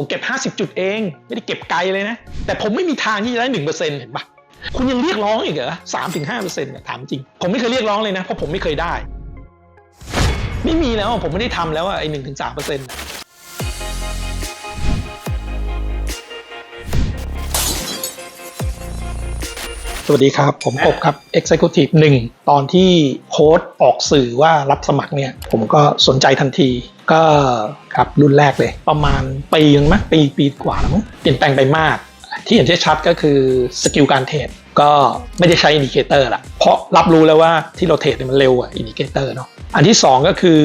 ผมเก็บ 50 จุดเอง ไม่ได้เก็บไกลเลยนะ แต่ผมไม่มีทางที่จะได้หนึ่งเปอร์เซ็นต์เห็นปะคุณยังเรียกร้องอีกเหรอสามถึงห้าเปอร์เซ็นต์ถามจริง ผมไม่เคยเรียกร้องเลยนะ เพราะผมไม่เคยได้ ไม่มีแล้วผมไม่ได้ทำแล้วอะไอ้หนึ่งถึงสามเปอร์เซ็นต์ สวัสดีครับ ผมกบครับ Executive 1 ตอนที่โค้ดออกสื่อว่ารับสมัครเนี่ยผมก็สนใจทันทีก็ครับรุ่นแรกเลย ประมาณปีนึงมั้ยปีปีกว่าแล้วมั้งเปลี่ยนแปลงไปมาก ที่เห็นได้ชัดก็คือสกิลการเทรดก็ไม่ได้ใช้อินดิเคเตอร์ละเพราะรับรู้แล้วว่าที่เราเทรดเนี่ยมันเร็วกว่าอินดิเคเตอร์เนาะอันที่ 2 ก็คือ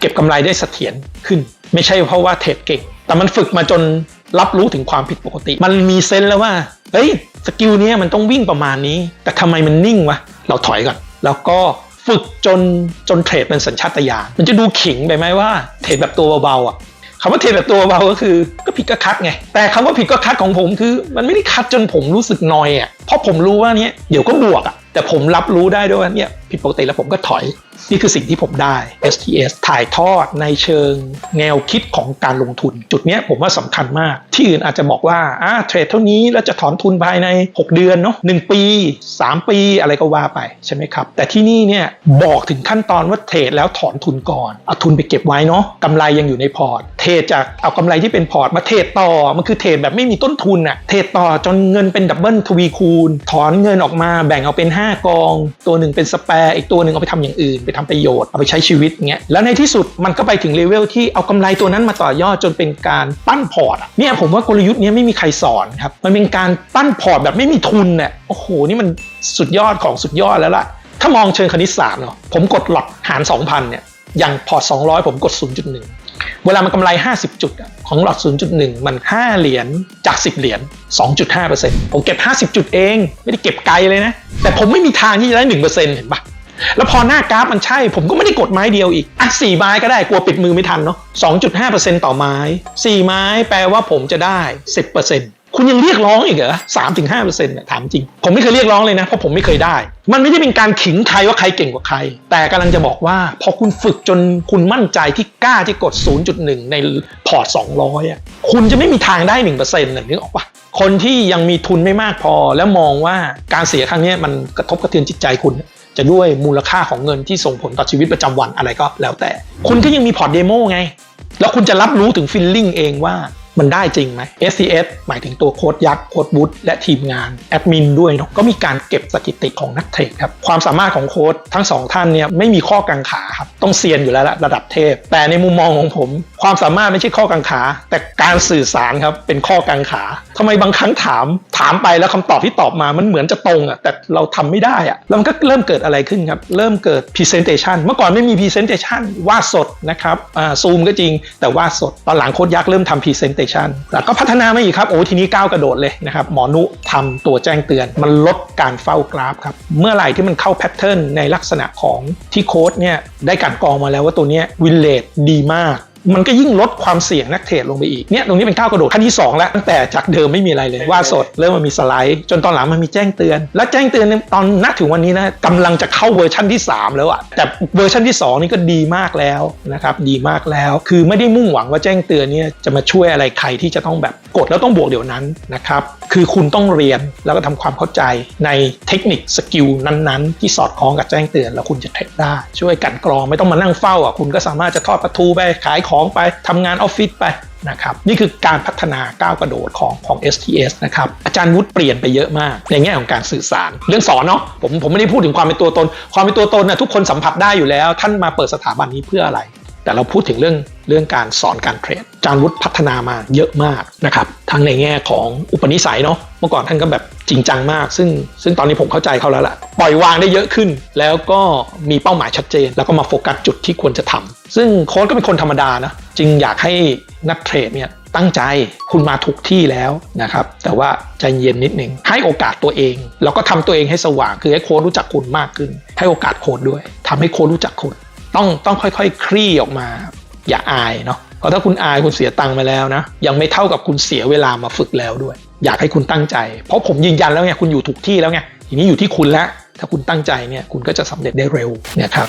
เก็บกำไรได้เสถียรขึ้น ไม่ใช่เพราะว่าเทรดเก่ง แต่มันฝึกมาจนรับรู้ถึงความผิดปกติ มันมีเซนแล้วว่า เฮ้ยสกิลนี้มันต้องวิ่งประมาณนี้ แต่ทำไมมันนิ่งวะ เราถอยก่อน แล้วก็ฝึกจนจนเทรดเป็นสัญชาตญาณมันจะดูขิงไปไหมว่าเทรดแบบตัวเบาๆอะคำว่าเทรดแบบตัวเบาก็คือก็ผิดก็คัดไง แต่คำว่าผิดก็คัดของผมคือ มันไม่ได้คัดจนผมรู้สึกนอยอะเพราะผมรู้ว่าเนี้ยเดี๋ยวก็บวกอะแต่ผมรับรู้ได้ด้วยว่าเนี่ยผิดปกติแล้วผมก็ถอย นี่คือสิ่งที่ผมได้ STS ถ่ายทอดในเชิงแนวคิดของการลงทุน จุดนี้ผมว่าสำคัญมาก ที่อื่นอาจจะบอกว่าอ่าเทรดเท่านี้แล้วจะถอนทุนภายใน 6 เดือนเนาะหปี 3 ปีอะไรก็ว่าไปใช่ไหมครับ แต่ที่นี่เนี่ยบอกถึงขั้นตอนว่าเทรดแล้วถอนทุนก่อนเอาทุนไปเก็บไว้เนาะกำไรยังอยู่ในพอร์ต เทรดจากเอากำไรที่เป็นพอร์ตมาเทรดต่อมันคือเทรดแบบไม่มีต้นทุนอะเทรดต่อจนเงินเป็นดับเบิลทวีคูณ ถอนเงินออกมาแบ่งเอาเป็น 5 กอง ตัวหนึ่งเป็นสแปร์อีกตัวหนึ่งเอาไปทำอย่างอื่นทำประโยชน์เอาไปใช้ชีวิตเงี้ยแล้วในที่สุดมันก็ไปถึงเลเวลที่เอากำไรตัวนั้นมาต่อยอดจนเป็นการปั้นพอร์ตเนี่ยผมว่ากลยุทธ์นี้ไม่มีใครสอนครับมันเป็นการปั้นพอร์ตแบบไม่มีทุนเนี่ยโอ้โหนี่มันสุดยอดของสุดยอดแล้วล่ะถ้ามองเชิงคณิตศาสตร์เนาะผมกดหลอดหาร 2,000เนี่ยอย่างพอร์ต200 ผมกด 0.1 เวลามันกำไร 50 จุดของหลอด0.1 มัน 5 เหรียญจาก 10 เหรียญ 2.5%ผมเก็บ 50 จุดเอง ไม่ได้เก็บไกลเลยนะ แต่ผมไม่มีทางที่จะได้ 1%เห็นปะ แล้วพอหน้ากราฟมันใช่ ผมก็ไม่ได้กดไม้เดียวอีก อะ4ไม้ก็ได้กลัวปิดมือไม่ทันเนาะ2.5%ต่อไม้ 4 ไม้แปลว่าผมจะได้ 10%คุณยังเรียกร้องอีกเหรอ3ถึง5%เปอร์เซ็นี่ยถามจริง ผมไม่เคยเรียกร้องเลยนะ เพราะผมไม่เคยได้ มันไม่ได้เป็นการขิงใครว่าใครเก่งกว่าใคร แต่กำลังจะบอกว่า พอคุณฝึกจนคุณมั่นใจที่กล้าที่กด 0.1 ในพอร์ต 200อะคุณจะไม่มีทางได้1%น่ะนึกออกปะคนที่ยังมีทุนไม่มากพอแล้วมองว่าการเสียครั้งนี้มันกระทบกระเทือนจิตใจคุณ จะด้วยมูลค่าของเงินที่ส่งผลต่อชีวิตประจำวันอะไรก็แล้วแต่ คุณก็ยังมีพอร์ตเดโมไง แล้วคุณจะรับรู้ถึงฟิลลิ่งเองว่ามันได้จริงไหม SCS หมายถึงตัวโค้ดยักษ์โค้ดบุ๊และทีมงานแอดมินด้วยเนาะก็มีการเก็บสถิติของนักเทรดครับ ความสามารถของโค้ดทั้งสองท่านเนี่ยไม่มีข้อกังขาครับ ต้องเซียนอยู่แล้วระดับเทพ แต่ในมุมมองของผม ความสามารถไม่ใช่ข้อกังขา แต่การสื่อสารครับเป็นข้อกังขาทำไมบางครั้งถามถามไปแล้วคำตอบที่ตอบมามันเหมือนจะตรงอะแต่เราทำไม่ได้อะแล้วมันก็เริ่มเกิดอะไรขึ้นครับ เริ่มเกิด Presentation เมื่อก่อนไม่มี Presentation วาดสดนะครับอ่าซูมก็จริงแต่วาดสด ตอนหลังโค้ดยักษ์เริ่มทำ Presentation แล้วก็พัฒนามาอีกครับโอ้ทีนี้ก้าวกระโดดเลยนะครับหมอนุทำตัวแจ้งเตือน มันลดการเฝ้ากราฟครับเมื่อไหร่ที่มันเข้าแพทเทิร์นในลักษณะของที่โค้ดเนี่ยได้การกรองมาแล้วว่าตัวเนี้ยวินเลดดีมาก มันก็ยิ่งลดความเสี่ยงนักเทรดลงไปอีกเนี่ยตรงนี้เป็นก้าวกระโดดขั้นที่2แล้วตั้งแต่จากเดิมไม่มีอะไรเลยว่าสดเริ่มมามีสไลด์จนตอนหลังมันมีแจ้งเตือน และแจ้งเตือนตอนนักถึงวันนี้นะกำลังจะเข้าเวอร์ชันที่ 3 แล้วอะแต่เวอร์ชันที่ 2 นี่ก็ดีมากแล้วนะครับดีมากแล้ว คือไม่ได้มุ่งหวังว่าแจ้งเตือนเนี่ยจะมาช่วยอะไรใครที่จะต้องแบบกดแล้วต้องบวกเดี๋ยวนั้นนะครับคือคุณต้องเรียนแล้วก็ทำความเข้าใจในเทคนิคสกิลนั้นๆ ที่สอดคล้องกับแจ้งเตือน แล้วคุณจะเทรดได้ช่วยกันกรองไม่ต้องมานั่งเฝ้าอะคุณก็สามารถจะทอดประตูไปขายของไปทำงานออฟฟิศไปนะครับนี่คือการพัฒนาก้าวกระโดดของของ STS นะครับอาจารย์วุฒิเปลี่ยนไปเยอะมาก ในแง่ของการสื่อสาร เรื่องสอนเนาะผมผมไม่ได้พูดถึงความเป็นตัวตน ความเป็นตัวตนนะทุกคนสัมผัสได้อยู่แล้ว ท่านมาเปิดสถาบันนี้เพื่ออะไร แต่เราพูดถึงเรื่องเรื่องการสอนการเทรดอาจารวุฒิพัฒนามาเยอะมากนะครับทั้งในแง่ของอุปนิสัยเนาะเมื่อก่อนท่านก็แบบจริงจังมาก ซึ่งซึ่งตอนนี้ผมเข้าใจเขาแล้วล่ะปล่อยวางได้เยอะขึ้น แล้วก็มีเป้าหมายชัดเจน แล้วก็มาโฟกัสจุดที่ควรจะทำซึ่งโค้ชก็เป็นคนธรรมดานะจึงอยากให้นักเทรดเนี่ยตั้งใจคุณมาถูกที่แล้วนะครับ แต่ว่าใจเย็นนิดนึงให้โอกาสตัวเอง แล้วก็ทำตัวเองให้สว่างคือให้โค้ชรู้จักคุณมากขึ้น ให้โอกาสโค้ชด้วยทำให้โค้ชรู้จักคุณ ต้องต้องค่อยๆ คลี่ออกมา อย่าอายเนาะเพราะถ้าคุณอายคุณเสียตังค์ไปแล้วนะ ยังไม่เท่ากับคุณเสียเวลามาฝึกแล้วด้วย อยากให้คุณตั้งใจ เพราะผมยืนยันแล้วไงคุณอยู่ถูกที่แล้วไงทีนี้อยู่ที่คุณแล้วถ้าคุณตั้งใจเนี่ยคุณก็จะสำเร็จได้เร็วนี่ครับ